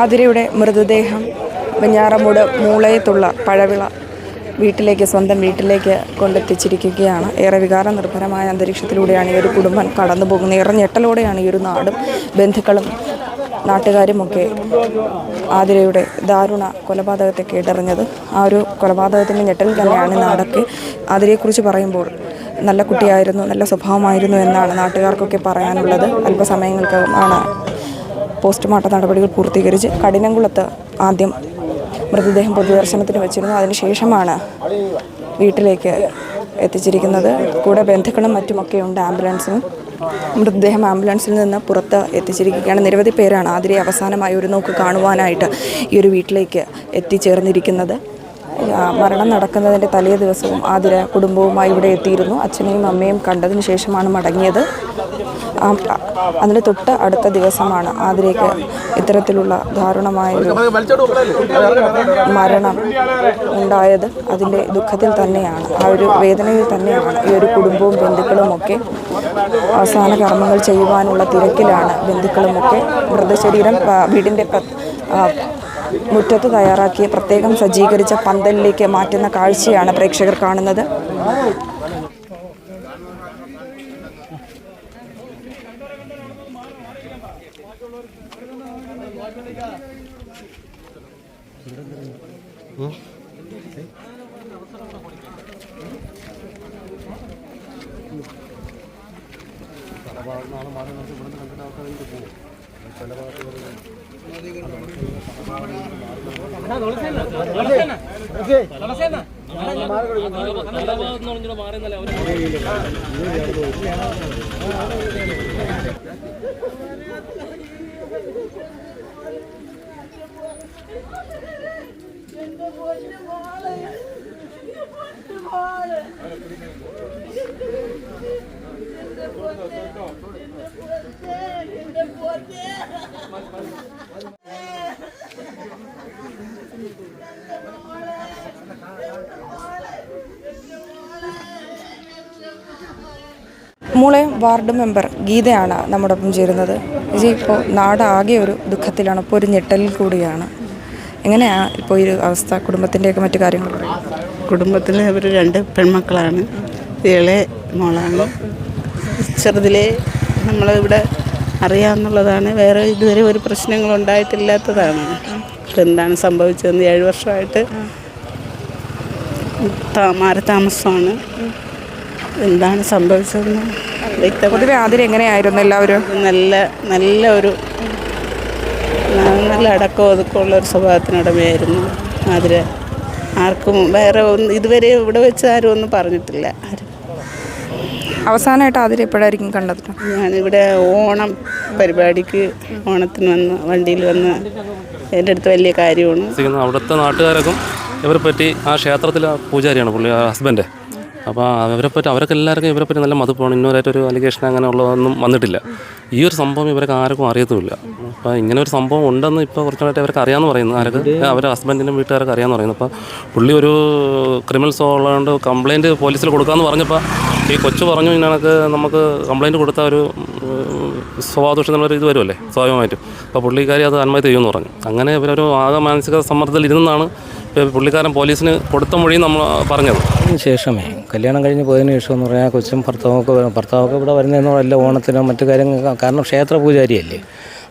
ആതിരയുടെ മൃതദേഹം വെഞ്ഞാറമൂട് മൂളയത്തുള്ള പഴവിള വീട്ടിലേക്ക് സ്വന്തം വീട്ടിലേക്ക് കൊണ്ടെത്തിച്ചിരിക്കുകയാണ്. ഏറെ വികാര നിർഭരമായ അന്തരീക്ഷത്തിലൂടെയാണ് ഈ ഒരു കുടുംബം കടന്നു പോകുന്നത്. ഏറെ ഞെട്ടലോടെയാണ് ഈ ഒരു നാടും ബന്ധുക്കളും നാട്ടുകാരുമൊക്കെ ആതിരയുടെ ദാരുണ കൊലപാതകത്തെ കേട്ടറിഞ്ഞത് ആ ഒരു കൊലപാതകത്തിന്റെ ഞെട്ടൽ തന്നെയാണ് നാടൊക്കെ. ആതിരയെക്കുറിച്ച് പറയുമ്പോൾ നല്ല കുട്ടിയായിരുന്നു നല്ല സ്വഭാവമായിരുന്നു എന്നാണ് നാട്ടുകാർക്കൊക്കെ പറയാനുള്ളത്. അല്പസമയങ്ങൾക്കകമാണ് പോസ്റ്റ്മോർട്ടം നടപടികൾ പൂർത്തീകരിച്ച് കഠിനംകുളത്ത് ആദ്യം മൃതദേഹം പൊതുദർശനത്തിന് വെച്ചിരുന്നു. അതിനുശേഷമാണ് വീട്ടിലേക്ക് എത്തിച്ചിരിക്കുന്നത്. കൂടെ ബന്ധുക്കളും മറ്റുമൊക്കെ ഉണ്ട് ആംബുലൻസും മൃതദേഹം ആംബുലൻസിൽ നിന്ന് പുറത്ത് എത്തിച്ചിരിക്കുകയാണ്. നിരവധി പേരാണ് ആതിരെ അവസാനമായി ഒരു നോക്ക് കാണുവാനായിട്ട് ഈ ഒരു വീട്ടിലേക്ക് എത്തിച്ചേർന്നിരിക്കുന്നത്. മരണം നടക്കുന്നതിന്റെ തലേ ദിവസവും ആതിര കുടുംബവുമായി ഇവിടെ എത്തിയിരുന്നു. അച്ഛനെയും അമ്മയും കണ്ടതിന് ശേഷമാണ് മടങ്ങിയത്. അതിന് തൊട്ട് അടുത്ത ദിവസമാണ് ആതിരയ്ക്ക് ഇത്തരത്തിലുള്ള ദാരുണമായ മരണം ഉണ്ടായത്. അതിന്റെ ദുഃഖത്തിൽ തന്നെയാണ് ആ ഒരു വേദനയിൽ തന്നെയാണ് ഈ ഒരു കുടുംബവും ബന്ധുക്കളും ഒക്കെ അവസാന കർമ്മങ്ങൾ ചെയ്യുവാനുള്ള തിരക്കിലാണ് ബന്ധുക്കളുമൊക്കെ മൃതശരീരം വീടിന്റെ മുറ്റത്ത് തയ്യാറാക്കിയ പ്രത്യേകം സജ്ജീകരിച്ച പന്തലിലേക്ക് മാറ്റുന്ന കാഴ്ചയാണ് പ്രേക്ഷകർ കാണുന്നത്. എന്റെ പൊന്നേ എന്റെ പൊന്നേ മൂളെ വാർഡ് മെമ്പർ ഗീതയാണ് നമ്മോടൊപ്പം ചേരുന്നത്. വിജി ഇപ്പോൾ നാടാകെ ഒരു ദുഃഖത്തിലാണ് ഇപ്പോൾ ഒരു ഞെട്ടലിൽ കൂടിയാണ്. എങ്ങനെയാ ഇപ്പോൾ ഈ അവസ്ഥ? കുടുംബത്തിന്റെയൊക്കെ മറ്റു കാര്യങ്ങൾ കുടുംബത്തിന് അവർ രണ്ട് പെൺമക്കളാണ്. ഇളെ മോളാണ്. ചെറുതിലെ നമ്മളിവിടെ അറിയാമെന്നുള്ളതാണ് വേറെ ഇതുവരെ ഒരു പ്രശ്നങ്ങൾ ഉണ്ടായിട്ടില്ലാത്തതാണ്. എന്താണ് സംഭവിച്ചതെന്ന് ഏഴ് വർഷമായിട്ട് മാറി താമസമാണ്. എന്താണ് സംഭവിച്ചതെന്ന്? പൊതുവെ ആതിര എങ്ങനെയായിരുന്നു എല്ലാവരും? നല്ല നല്ല ഒരു നല്ല അടക്കം ഒതുക്കമുള്ള ഒരു സ്വഭാവത്തിനുടമയായിരുന്നു ആതിര ആർക്കും വേറെ ഒന്ന് ഇതുവരെ ഇവിടെ വെച്ച് ആരും ഒന്നും പറഞ്ഞിട്ടില്ല ആരും. അവസാനമായിട്ട് ആതിര എപ്പോഴായിരിക്കും കണ്ടത്? ഞാനിവിടെ ഓണം പരിപാടിക്ക് ഓണത്തിന് വന്ന് വണ്ടിയിൽ വന്ന് എന്റെ അടുത്ത് വലിയ കാര്യമാണ്. അവിടുത്തെ നാട്ടുകാരൊക്കെ ഇവരെ പറ്റി ആ ക്ഷേത്രത്തിലെ പൂജാരിയാണ് പുള്ളി ഹസ്ബൻഡ് അപ്പോൾ അവരെ പറ്റി അവരൊക്കെ എല്ലാവർക്കും ഇവരെ പറ്റി നല്ല മതിപ്പാണ്. ഇന്നോരായിട്ടൊരു അലിഗേഷൻ അങ്ങനെ ഉള്ളതൊന്നും വന്നിട്ടില്ല. ഈ ഒരു സംഭവം ഇവർക്ക് ആർക്കും അറിയത്തുമില്ല. അപ്പോൾ ഇങ്ങനെ ഒരു സംഭവം ഉണ്ടെന്ന് ഇപ്പോൾ കുറച്ചുകൂടെ അവർക്ക് അറിയാമെന്ന് പറയുന്നു. ആർക്ക് അവരുടെ ഹസ്ബൻഡിനും വീട്ടുകാർക്ക് അറിയാമെന്ന് പറയുന്നു. അപ്പോൾ പുള്ളി ഒരു ക്രിമിനൽസ് ഉള്ളതുകൊണ്ട് കംപ്ലയിന്റ് പോലീസിൽ കൊടുക്കാമെന്ന് പറഞ്ഞപ്പോൾ ഈ കൊച്ചു പറഞ്ഞു കഴിഞ്ഞാൽ നമുക്ക് കംപ്ലയിന്റ് കൊടുത്ത ഒരു സ്വഭാവദോഷം എന്നുള്ളൊരു ഇത് വരുമല്ലേ? സ്വാഭാവികമായിട്ടും. അപ്പോൾ പുള്ളിക്കാരി അത് ആത്മഹത്യ ചെയ്യുമെന്ന് പറഞ്ഞു. അങ്ങനെ ഇവരൊരു ആകെ മാനസിക സമ്മർദ്ദത്തിൽ ഇരുന്നാണ് ഇപ്പോൾ പുള്ളിക്കാരൻ പോലീസിന് കൊടുത്ത മൊഴി നമ്മൾ പറഞ്ഞത്. അതിന് ശേഷമേ കല്യാണം കഴിഞ്ഞ് പോയതിന് ശേഷം എന്ന് പറഞ്ഞാൽ കൊച്ചും ഭർത്താവൊക്കെ ഭർത്താവൊക്കെ ഇവിടെ വരുന്നതെന്ന് വല്ല ഓണത്തിനോ മറ്റു കാര്യങ്ങൾ കാരണം ക്ഷേത്ര പൂജാരിയല്ലേ.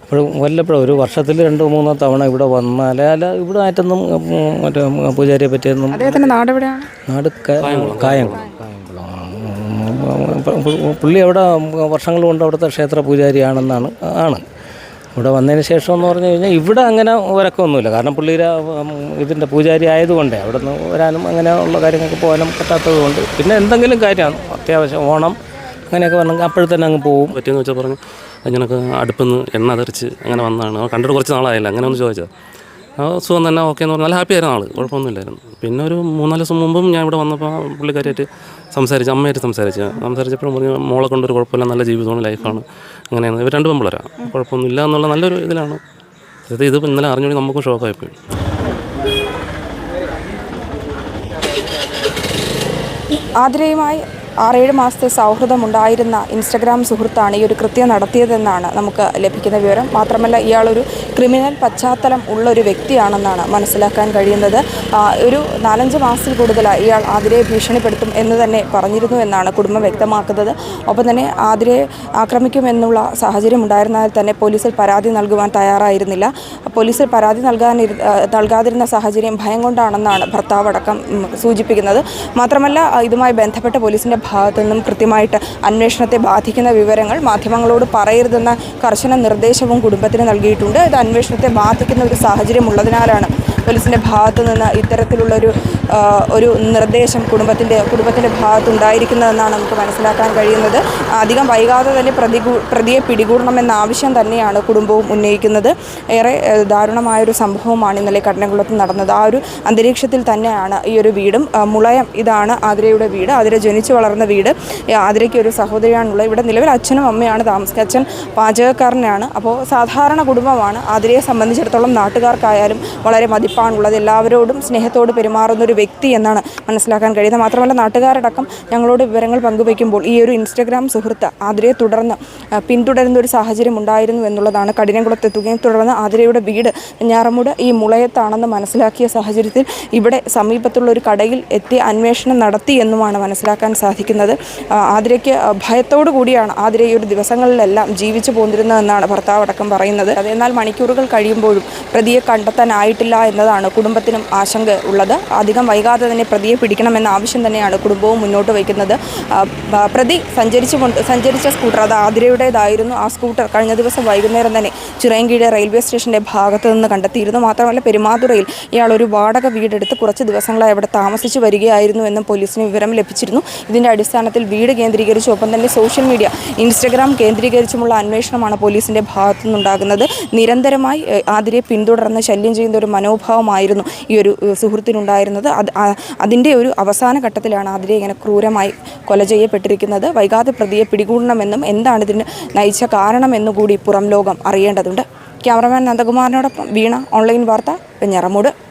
അപ്പോൾ വല്ലപ്പോഴും ഒരു വർഷത്തിൽ രണ്ടോ മൂന്നോ തവണ ഇവിടെ വന്നാൽ അല്ല ഇവിടെ ആയിട്ടൊന്നും മറ്റേ പൂജാരിയെ പറ്റിയൊന്നും നാട് കായംകുളം. പുള്ളി അവിടെ വർഷങ്ങൾ കൊണ്ട് അവിടുത്തെ ക്ഷേത്ര പൂജാരിയാണെന്നാണ് ആണ് ഇവിടെ വന്നതിന് ശേഷം എന്ന് പറഞ്ഞു കഴിഞ്ഞാൽ ഇവിടെ അങ്ങനെ ഒരക്കമൊന്നുമില്ല കാരണം പുള്ളിയുടെ ഇതിന്റെ പൂജാരി ആയതുകൊണ്ടേ അവിടെ നിന്ന് വരാനും അങ്ങനെ ഉള്ള കാര്യങ്ങൾക്ക് പോകാനും പറ്റാത്തത് കൊണ്ട് പിന്നെ എന്തെങ്കിലും കാര്യമാണ് അത്യാവശ്യം ഓണം അങ്ങനെയൊക്കെ വന്നെങ്കിൽ അപ്പോഴത്തന്നെ അങ്ങ് പോവും പറ്റിയെന്ന് വെച്ചാൽ പറഞ്ഞു അങ്ങനെയൊക്കെ അടുപ്പിൽ നിന്ന് എണ്ണ തെറിച്ച് അങ്ങനെ വന്നതാണ് കണ്ടിട്ട് കുറച്ച് നാളായില്ല അങ്ങനെ ഒന്ന് ചോദിച്ചത് സുഖം തന്നെ ഓക്കെ എന്ന് പറഞ്ഞാൽ നല്ല ഹാപ്പി ആയിരുന്നു ആൾ കുഴപ്പമൊന്നുമില്ലായിരുന്നു. പിന്നെ ഒരു മൂന്നാൽ ദിവസം മുമ്പും ഞാൻ ഇവിടെ വന്നപ്പോൾ പുള്ളിക്കാരിയായിട്ട് സംസാരിച്ച് അമ്മയായിട്ട് സംസാരിച്ച്. സംസാരിച്ചപ്പോഴും പറഞ്ഞു മോളെ കൊണ്ടൊരു കുഴപ്പമില്ല നല്ല ജീവിതമാണ് ലൈഫാണ് അങ്ങനെയാണ്. ഇവർ രണ്ട് പെമ്പിളരാ കുഴപ്പമൊന്നുമില്ല എന്നുള്ള നല്ലൊരു ഇതിലാണ്. ഇത് ഇത് ഇന്നലെ അറിഞ്ഞോടി നമുക്ക് ഷോക്കായിപ്പോയി. ആതിരയുമായി ആറേഴ് മാസത്തെ സൗഹൃദമുണ്ടായിരുന്ന ഇൻസ്റ്റഗ്രാം സുഹൃത്താണ് ഈ ഒരു കൃത്യം നടത്തിയതെന്നാണ് നമുക്ക് ലഭിക്കുന്ന വിവരം. മാത്രമല്ല ഇയാളൊരു ക്രിമിനൽ പശ്ചാത്തലം ഉള്ള ഒരു വ്യക്തിയാണെന്നാണ് മനസ്സിലാക്കാൻ കഴിയുന്നത്. ഒരു നാലഞ്ച് മാസത്തിൽ കൂടുതലായി ഇയാൾ ആതിരയെ ഭീഷണിപ്പെടുത്തും എന്ന് തന്നെ പറഞ്ഞിരുന്നു എന്നാണ് കുടുംബം വ്യക്തമാക്കുന്നത്. ഒപ്പം തന്നെ ആതിരയെ ആക്രമിക്കുമെന്നുള്ള സാഹചര്യം ഉണ്ടായിരുന്നാൽ തന്നെ പോലീസിൽ പരാതി നൽകുവാൻ തയ്യാറായിരുന്നില്ല. പോലീസിൽ പരാതി നൽകാൻ നൽകാതിരുന്ന സാഹചര്യം ഭയം കൊണ്ടാണെന്നാണ് ഭർത്താവ് അടക്കം സൂചിപ്പിക്കുന്നത്. മാത്രമല്ല ഇതുമായി ബന്ധപ്പെട്ട് പോലീസിന്റെ ഭാഗത്തു നിന്നും കൃത്യമായിട്ട് അന്വേഷണത്തെ ബാധിക്കുന്ന വിവരങ്ങൾ മാധ്യമങ്ങളോട് പറയരുതെന്ന കർശന നിർദ്ദേശവും കുടുംബത്തിന് നൽകിയിട്ടുണ്ട്. ഇത് അന്വേഷണത്തെ ബാധിക്കുന്ന ഒരു സാഹചര്യം ഉള്ളതിനാലാണ് പോലീസിന്റെ ഭാഗത്തു നിന്ന് ഇത്തരത്തിലുള്ളൊരു ഒരു നിർദ്ദേശം കുടുംബത്തിന്റെ കുടുംബത്തിന്റെ ഭാഗത്തുണ്ടായിരിക്കുന്നതെന്നാണ് നമുക്ക് മനസ്സിലാക്കാൻ കഴിയുന്നത്. അധികം വൈകാതെ തന്നെ പ്രതികൂ പ്രതിയെ പിടികൂടണമെന്ന ആവശ്യം തന്നെയാണ് കുടുംബവും ഉന്നയിക്കുന്നത്. ഏറെ ദാരുണമായൊരു സംഭവമാണ് ഇന്നലെ കടനകുളത്ത് നടന്നത്. ആ ഒരു അന്തരീക്ഷത്തിൽ തന്നെയാണ് ഈ ഒരു വീടും. മുളയം ഇതാണ് ആതിരയുടെ വീട്. ആതിര ജനിച്ചു വളർന്ന വീട്. ആതിരയ്ക്ക് ഒരു സഹോദരിയാണുള്ളത്. ഇവിടെ നിലവിൽ അച്ഛനും അമ്മയാണ് താമസിക്കുക അച്ഛൻ പാചകക്കാരനാണ്. അപ്പോൾ സാധാരണ കുടുംബമാണ് ആതിരയെ സംബന്ധിച്ചിടത്തോളം നാട്ടുകാർക്കായാലും വളരെ മതിപ്പാണുള്ളത്. എല്ലാവരോടും സ്നേഹത്തോട് പെരുമാറുന്ന ഒരു വ്യക്തി എന്നാണ് മനസ്സിലാക്കാൻ കഴിയുന്നത്. മാത്രമല്ല നാട്ടുകാരടക്കം ഞങ്ങളോട് വിവരങ്ങൾ പങ്കുവയ്ക്കുമ്പോൾ ഈ ഒരു ഇൻസ്റ്റഗ്രാം സുഹൃത്ത് ആതിരയെ തുടർന്ന് പിന്തുടരുന്ന ഒരു സാഹചര്യം ഉണ്ടായിരുന്നു എന്നുള്ളതാണ് കഠിനംകുളത്തെത്തുകയും തുടർന്ന് ആതിരയുടെ വീട് ഞാറമൂട് ഈ മുളയത്താണെന്ന് മനസ്സിലാക്കിയ സാഹചര്യത്തിൽ ഇവിടെ സമീപത്തുള്ള ഒരു കടയിൽ എത്തി അന്വേഷണം നടത്തി എന്നുമാണ് മനസ്സിലാക്കാൻ സാധിക്കുന്നത്. ആതിരയ്ക്ക് ഭയത്തോടു കൂടിയാണ് ആതിര ഈ ഒരു ദിവസങ്ങളിലെല്ലാം ജീവിച്ചു പോന്നിരുന്നതെന്നാണ് ഭർത്താവ് അടക്കം പറയുന്നത്. അതെന്നാൽ മണിക്കൂറുകൾ കഴിയുമ്പോഴും പ്രതിയെ കണ്ടെത്താനായിട്ടില്ല എന്നതാണ് കുടുംബത്തിനും ആശങ്ക ഉള്ളത്. അധികം വൈകാതെ തന്നെ പ്രതിയെ പിടിക്കണമെന്ന ആവശ്യം തന്നെയാണ് കുടുംബവും മുന്നോട്ട് വയ്ക്കുന്നത്. പ്രതി സഞ്ചരിച്ചു സഞ്ചരിച്ച സ്കൂട്ടർ അത് ആതിരയുടേതായിരുന്നു. ആ സ്കൂട്ടർ കഴിഞ്ഞ ദിവസം വൈകുന്നേരം തന്നെ ചിറയൻകീഴ് റെയിൽവേ സ്റ്റേഷന്റെ ഭാഗത്ത് നിന്ന് കണ്ടെത്തിയിരുന്നു. മാത്രമല്ല പെരുമാതുറയിൽ ഇയാൾ ഒരു വാടക വീടെടുത്ത് കുറച്ച് ദിവസങ്ങളായി അവിടെ താമസിച്ചു വരികയായിരുന്നു എന്നും പോലീസിന് വിവരം ലഭിച്ചിരുന്നു. ഇതിന്റെ അടിസ്ഥാനത്തിൽ വീട് കേന്ദ്രീകരിച്ചു ഒപ്പം തന്നെ സോഷ്യൽ മീഡിയ ഇൻസ്റ്റഗ്രാം കേന്ദ്രീകരിച്ചുമുള്ള അന്വേഷണമാണ് പോലീസിന്റെ ഭാഗത്തു നിന്നുണ്ടാകുന്നത്. നിരന്തരമായി ആതിരയെ പിന്തുടർന്ന് ശല്യം ചെയ്യുന്ന ഒരു മനോഭാവമായിരുന്നു ഈ ഒരു സുഹൃത്തിനുണ്ടായിരുന്നത്. അതിന്റെ ഒരു അവസാന ഘട്ടത്തിലാണ് ആതിരെ ഇങ്ങനെ ക്രൂരമായി കൊല ചെയ്യപ്പെട്ടിരിക്കുന്നത്. വൈകാതെ പ്രതിയെ പിടികൂടണമെന്നും എന്താണ് ഇതിന് നയിച്ച കാരണമെന്നുകൂടി പുറം ലോകം അറിയേണ്ടതുണ്ട്. ക്യാമറമാൻ നന്ദകുമാറിനോടൊപ്പം വീണ ഓൺലൈൻ വാർത്ത വെഞ്ഞാറമൂട്